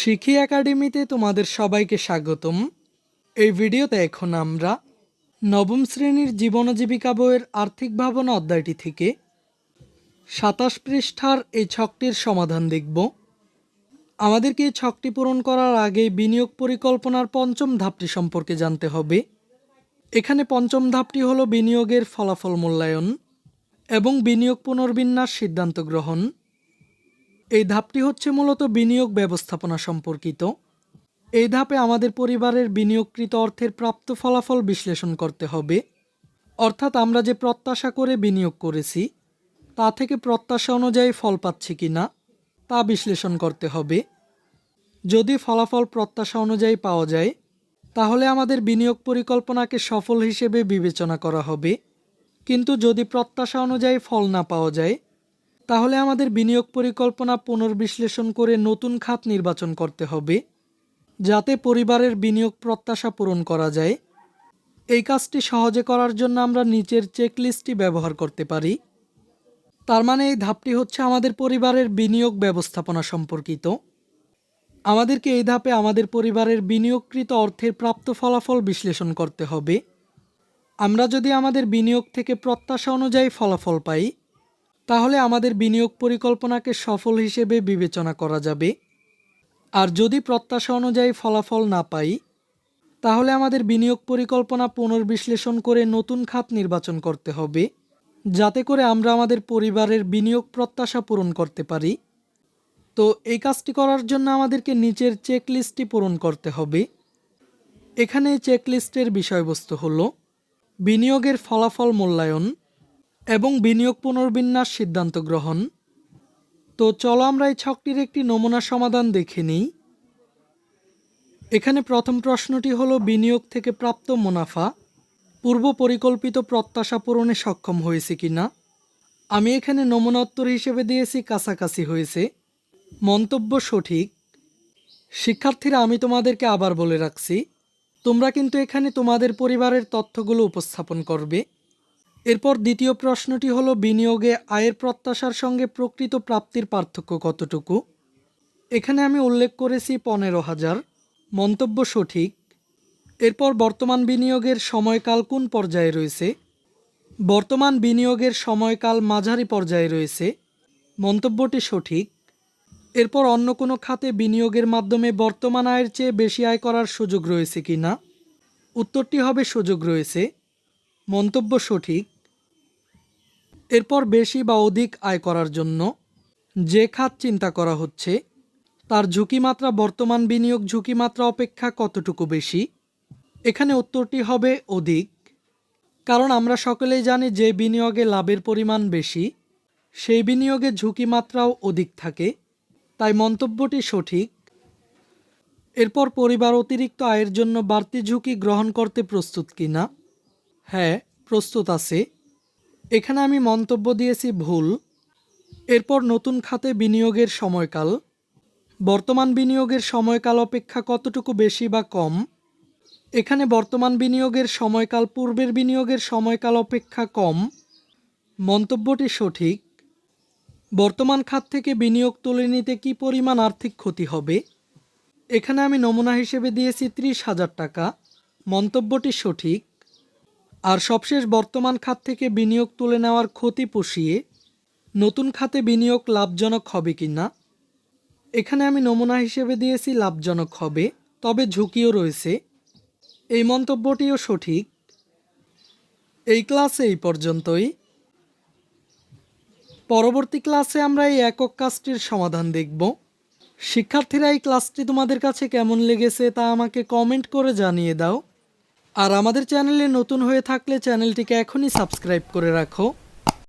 শিখি একাডেমিতে তোমাদের সবাইকে স্বাগতম। এই ভিডিওতে এখন আমরা নবম শ্রেণির জীবন জীবিকা বইয়ের আর্থিক ভাবনা অধ্যায়টি থেকে সাতাশ পৃষ্ঠার এই ছকটির সমাধান দেখব। আমাদেরকে এই ছকটি পূরণ করার আগে বিনিয়োগ পরিকল্পনার পঞ্চম ধাপটি সম্পর্কে জানতে হবে। এখানে পঞ্চম ধাপটি হলো বিনিয়োগের ফলাফল মূল্যায়ন এবং বিনিয়োগ পুনর্বিন্যাস সিদ্ধান্ত গ্রহণ। এই ধাপটি হচ্ছে মূলত বিনিয়োগ ব্যবস্থাপনা সম্পর্কিত। এই ধাপে আমাদের পরিবারের বিনিয়োগকৃত অর্থের প্রাপ্ত ফলাফল বিশ্লেষণ করতে হবে। অর্থাৎ আমরা যে প্রত্যাশা করে বিনিয়োগ করেছি, তা থেকে প্রত্যাশা অনুযায়ী ফল পাচ্ছি কি না তা বিশ্লেষণ করতে হবে। যদি ফলাফল প্রত্যাশা অনুযায়ী পাওয়া যায়, তাহলে আমাদের বিনিয়োগ পরিকল্পনাকে সফল হিসেবে বিবেচনা করা হবে। কিন্তু যদি প্রত্যাশা অনুযায়ী ফল না পাওয়া যায় তাহলে আমাদের বিনিয়োগ পরিকল্পনা পুনর্বিশ্লেষণ করে নতুন খাত নির্বাচন করতে হবে, যাতে পরিবারের বিনিয়োগ প্রত্যাশা পূরণ করা যায়। এই কাজটি সহজে করার জন্য আমরা নিচের চেকলিস্টটি ব্যবহার করতে পারি। তার মানে এই ধাপটি হচ্ছে আমাদের পরিবারের বিনিয়োগ ব্যবস্থাপনা সম্পর্কিত। আমাদেরকে এই ধাপে আমাদের পরিবারের বিনিয়োগকৃত অর্থের প্রাপ্ত ফলাফল বিশ্লেষণ করতে হবে। আমরা যদি আমাদের বিনিয়োগ থেকে প্রত্যাশা অনুযায়ী ফলাফল পাই তাহলে আমাদের বিনিয়োগ পরিকল্পনাকে সফল হিসেবে বিবেচনা করা যাবে। আর যদি প্রত্যাশা অনুযায়ী ফলাফল না পাই, তাহলে আমাদের বিনিয়োগ পরিকল্পনা পুনর্বিশ্লেষণ করে নতুন খাত নির্বাচন করতে হবে, যাতে করে আমরা আমাদের পরিবারের বিনিয়োগ প্রত্যাশা পূরণ করতে পারি। তো এই কাজটি করার জন্য আমাদেরকে নিচের চেকলিস্টটি পূরণ করতে হবে। এখানে চেকলিস্টের বিষয়বস্তু হলো, বিনিয়োগের ফলাফল মূল্যায়ন এবং বিনিয়োগ পুনর্বিন্যাস সিদ্ধান্ত গ্রহণ। তো চলো আমরা এই ছকটির একটি নমুনা সমাধান দেখে নিই। এখানে প্রথম প্রশ্নটি হলো, বিনিয়োগ থেকে প্রাপ্ত মুনাফা পূর্ব পরিকল্পিত প্রত্যাশা পূরণে সক্ষম হয়েছে কিনা আমি এখানে নমুনা উত্তর হিসেবে দিয়েছি, কাছাকাছি হয়েছে। মন্তব্য সঠিক। শিক্ষার্থীরা, আমি তোমাদেরকে আবার বলে রাখছি, তোমরা কিন্তু এখানে তোমাদের পরিবারের তথ্যগুলো উপস্থাপন করবে। এরপর দ্বিতীয় প্রশ্নটি হলো, বিনিয়োগে আয়ের প্রত্যাশার সঙ্গে প্রকৃত প্রাপ্তির পার্থক্য কতটুকু? এখানে আমি উল্লেখ করেছি পনেরো হাজার। মন্তব্য সঠিক। এরপর বর্তমান বিনিয়োগের সময়কাল কোন পর্যায়ে রয়েছে? বর্তমান বিনিয়োগের সময়কাল মাঝারি পর্যায়ে রয়েছে। মন্তব্যটি সঠিক। এরপর অন্য কোনো খাতে বিনিয়োগের মাধ্যমে বর্তমান আয়ের চেয়ে বেশি আয় করার সুযোগ রয়েছে কি না উত্তরটি হবে সুযোগ রয়েছে। মন্তব্য সঠিক। এরপর বেশি বা অধিক আয় করার জন্য যে খাত চিন্তা করা হচ্ছে, তার ঝুঁকিমাত্রা, বর্তমান বিনিয়োগ ঝুঁকিমাত্রা অপেক্ষা কতটুকু বেশি? এখানে উত্তরটি হবে অধিক। কারণ আমরা সকলেই জানি যে বিনিয়োগে লাভের পরিমাণ বেশি, সেই বিনিয়োগে ঝুঁকিমাত্রাও অধিক থাকে। তাই মন্তব্যটি সঠিক। এরপর পরিবার অতিরিক্ত আয়ের জন্য বাড়তি ঝুঁকি গ্রহণ করতে প্রস্তুত কিনা? হ্যাঁ প্রস্তুত আছে। এখানে আমি মন্তব্য দিয়েছি ভুল। এরপর নতুন খাতে বিনিয়োগের সময়কাল। বর্তমান বিনিয়োগের সময়কাল অপেক্ষা কতটুকু বেশি বা কম? এখানে বর্তমান বিনিয়োগের সময়কাল পূর্বের বিনিয়োগের সময়কাল অপেক্ষা কম। মন্তব্যটি সঠিক। বর্তমান খাত থেকে বিনিয়োগ তুলে নিতে কী পরিমাণ আর্থিক ক্ষতি হবে? এখানে আমি নমুনা হিসেবে দিয়েছি ত্রিশ হাজার টাকা। মন্তব্যটি সঠিক। আর সবশেষ বর্তমান খাত থেকে বিনিয়োগ তুলে নেওয়ার ক্ষতি পুষিয়ে নতুন খাতে বিনিয়োগ লাভজনক হবে কি না? এখানে আমি নমুনা হিসেবে দিয়েছি লাভজনক হবে, তবে ঝুঁকিও রয়েছে। এই মন্তব্যটিও সঠিক। এই ক্লাসে এই পর্যন্তই। পরবর্তী ক্লাসে আমরা এই একক কাজটির সমাধান দেখব। শিক্ষার্থীরা এই ক্লাসটি তোমাদের কাছে কেমন লেগেছে তা আমাকে কমেন্ট করে জানিয়ে দাও। আর আমাদের চ্যানেলে নতুন হয়ে থাকলে চ্যানেলটিকে এখনই সাবস্ক্রাইব করে রাখো।